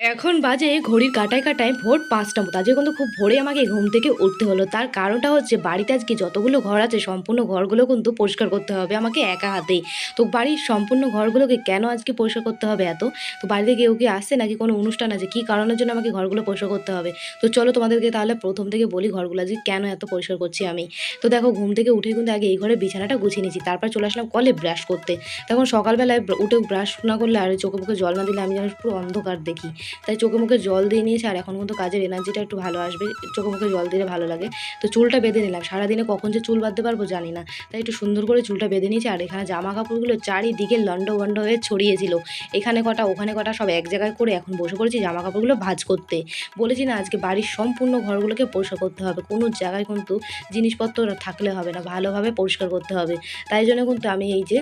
এখন বাজে ঘড়ির কাটায় কাটায় ভোর পাঁচটা মতো। আজকে কিন্তু খুব ভোরে আমাকে ঘুম থেকে উঠতে হলো। তার কারণটা হচ্ছে বাড়িতে আজকে যতগুলো ঘর আছে, সম্পূর্ণ ঘরগুলো কিন্তু পরিষ্কার করতে হবে আমাকে একা হাতেই। তো বাড়ির সম্পূর্ণ ঘরগুলোকে কেন আজকে পরিষ্কার করতে হবে এত? তো বাড়িতে কেউ কি আসছে নাকি কোনো অনুষ্ঠান আছে? কী কারণের জন্য আমাকে ঘরগুলো পরিষ্কার করতে হবে? তো চলো তোমাদেরকে তাহলে প্রথম থেকে বলি ঘরগুলো আজকে কেন এত পরিষ্কার করছি আমি। তো দেখো ঘুম থেকে উঠে কিন্তু আগে এই ঘরে বিছানাটা গুছিয়ে নিয়েছি। তারপর চলে আসলাম কলে ব্রাশ করতে। তখন সকালবেলায় উঠে ব্রাশ না করলে আর চোখে মুখে জল না দিলে আমি যেন পুরো অন্ধকার দেখি। তাই চোখে মুখে জল দিয়ে নিয়েছি, আর এখন কিন্তু কাজের এনার্জিটা একটু ভালো আসবে, চোখে মুখে জল দিলে ভালো লাগে। তো চুলটা বেঁধে নিলাম, সারাদিনে কখন যে চুল বাঁধতে পারব জানি না। তাই একটু সুন্দর করে চুলটা বেঁধে নিয়েছি, আর এখানে জামা কাপড়গুলো চারিদিকে লন্ড বন্ড হয়ে ছড়িয়েছিল এখানে কটা, ওখানে কটা সব এক জায়গায় করে এখন বসে পড়েছি জামা কাপড়গুলো ভাজ করতে। বলেছি না, আজকে বাড়ির সম্পূর্ণ ঘরগুলোকে পরিষ্কার করতে হবে। কোনো জায়গায় কিন্তু জিনিসপত্র থাকলে হবে না, ভালোভাবে পরিষ্কার করতে হবে। তাই জন্য কিন্তু আমি এই যে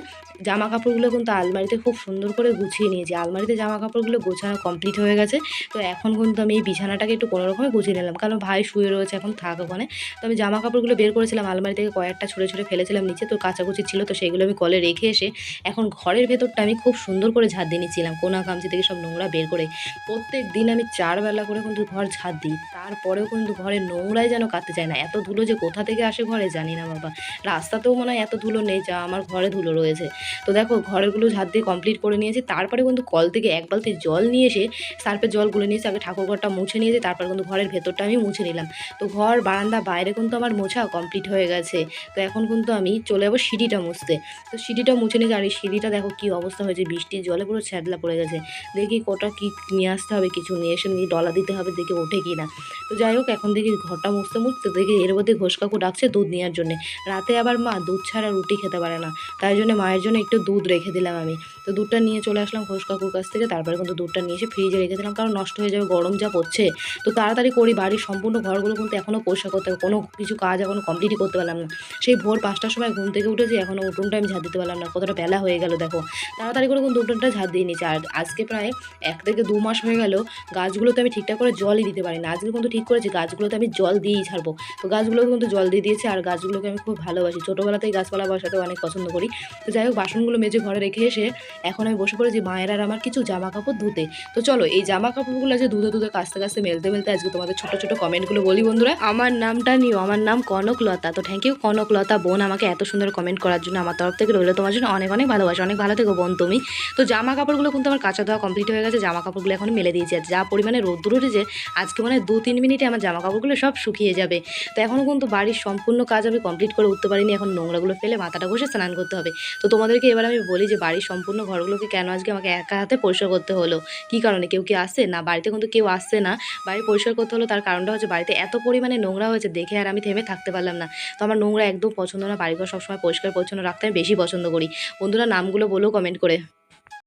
জামা কাপড়গুলো কিন্তু আলমারিতে খুব সুন্দর করে গুছিয়ে নিয়েছি। আলমারিতে জামা কাপড়গুলো গোছানো কমপ্লিট হয়ে গেছে। তো এখন কিন্তু আমি এই বিছানাটাকে একটু কোনো রকমে গুছিয়ে নিলাম। কারণ ভাই শুয়ে রয়েছে এখন থাক ওখানে। তো আমি জামা কাপড়গুলো বের করেছিলাম, আলমারি থেকে কয়েকটা ছুঁড়ে ছুঁড়ে ফেলেছিলাম, নিচে তো কাচাকুচি ছিল, তো সেগুলো আমি কলে রেখে এসে এখন ঘরের ভেতরটা আমি খুব সুন্দর করে ঝাঁট দিয়ে নিচ্ছিলাম। কোনা কামচি থেকে সব নোংরা বের করে প্রত্যেক দিন আমি চার বেলা করে কিন্তু ঘর ঝাঁট দিই। তারপরেও কিন্তু ঘরে নোংরাই যেন কাটতে চায় না। এত ধুলো যে কোথা থেকে আসে ঘরে জানি না বাবা। রাস্তাতেও মনে হয় এত ধুলো নেই যা আমার ঘরে ধুলো রয়েছে। তো দেখো, ঘরেরগুলো ঝাঁট দিয়ে কমপ্লিট করে নিয়েছি। তারপরে কিন্তু কল থেকে এক বালতি জল নিয়ে এসে সার্ফের জল গুলে নিয়েছি আগে ঠাকুর ঘরটা মুছে নিয়েছি, তারপর কিন্তু ঘরের ভেতরটা আমি মুছে নিলাম। তো ঘর, বারান্দা, বাইরে কিন্তু আমার মোছা কমপ্লিট হয়ে গেছে। তো এখন কিন্তু আমি চলে যাব সিঁড়িটা মুছতে। তো সিঁড়িটা মুছে নিয়েছি, আর এই সিঁড়িটা দেখো কী অবস্থা হয়েছে বৃষ্টির জলে পুরো ছ্যাদলা পড়ে গেছে। দেখি কটা কী নিয়ে আসতে হবে, কিছু নিয়ে এসে নিয়ে ডলা দিতে হবে, দেখে ওঠে কি না। তো যাই হোক, এখন দেখি ঘরটা মুছতে মুছতে দেখি এর মধ্যে ঘোষ কাকু ডাকছে দুধ নেওয়ার জন্যে। রাতে আবার মা দুধ ছাড়া রুটি খেতে পারে না। তাই জন্য মায়ের জন্য একটু দুধ রেখে দিলাম আমি। তো দুধটা নিয়ে চলে আসলাম ঘোষ কাকুর কাছ থেকে। তারপরে কিন্তু দুধটা নিয়ে এসে ফ্রিজে রেখে দিলাম, কারণ নষ্ট হয়ে যাবে, গরম যা পড়ছে। তো তাড়াতাড়ি করি, বাড়ির সম্পূর্ণ ঘরগুলো কিন্তু এখনও পরিষ্কার করতে হবে, কোনো কিছু কাজ এখনও কমপ্লিটই করতে পারলাম না। সেই ভোর পাঁচটার সময় ঘুম থেকে উঠেছি এখনও উঠোনটা আমি ঝাঁট দিতে পারলাম না, কতটা বেলা হয়ে গেল দেখো। তাড়াতাড়ি করে কিন্তু উঠোনটা ঝাঁট দিয়ে নিয়েছি, আর আজকে প্রায় এক থেকে দু মাস হয়ে গেল, গাছগুলোতে আমি ঠিকঠাক করে জলই দিতে পারি না আজকে কিন্তু ঠিক করেছি, গাছগুলোতে আমি জল দিয়েই ছাড়বো। তো গাছগুলোকে কিন্তু জল দিয়ে দিয়েছি, আর গাছগুলোকে আমি খুব ভালোবাসি। ছোটোবেলাতেই গাছপালা বসাতে অনেক পছন্দ করি। তো যাই হোক, বাসনগুলো মেজে ঘরে রেখে এসে এখন আমি বসে পড়েছি মায়ের আর আমার কিছু জামা কাপড় ধুতে। তো চলো, এই জামা কাপড়গুলো যে ধুতে ধুতে কাছতে কাছতে মেলতে মেলতে আজকে তোমাদের ছোটো ছোটো কমেন্টগুলো বলি বন্ধুরা। আমার নামটা নিও, আমার নাম কনকলতা। তো থ্যাংক ইউ কনকলতা বোন, আমাকে এত সুন্দর কমেন্ট করার জন্য আমার তরফ থেকে রইল। তোমার জন্য অনেক অনেক ভালোবাসা, অনেক ভালো থেকো বোন তুমি। তো জামা কাপড়গুলো কিন্তু আমার কাঁচা দেওয়া কমপ্লিট হয়ে গেছে জামা কাপড়গুলো এখন মেলে দিয়েছি। আর যা পরিমাণে রোদ্দুর উঠেছে, আজকে মানে দু তিন মিনিটে আমার জামা কাপড়গুলো সব শুকিয়ে যাবে। তো এখনও কিন্তু বাড়ির সম্পূর্ণ কাজ আমি কমপ্লিট করে উঠতে পারিনি। এখন নোংরাগুলো ফেলে মাথাটা ঘষে স্নান করতে হবে। তো তোমাদেরকে এবার আমি বলি যে বাড়ির সম্পূর্ণ ঘরগুলোকে কেন আজকে আমাকে একা হাতে পরিষ্কার করতে হলো? কি কারণে? কেউ কি আসছে না, বাড়িতে কিন্তু কেউ আসছে না। বাড়ি পরিষ্কার করতে হলো তার কারণটা হচ্ছে বাড়িতে এত পরিমাণে নোংরা হয়েছে দেখে আর আমি থেমে থাকতে পারলাম না। তো আমার নোংরা একদম পছন্দ না, বাড়িঘর সবসময় পরিষ্কার পরিচ্ছন্ন রাখতে আমি বেশি পছন্দ করি। বন্ধুরা, নামগুলো বলো কমেন্ট করে।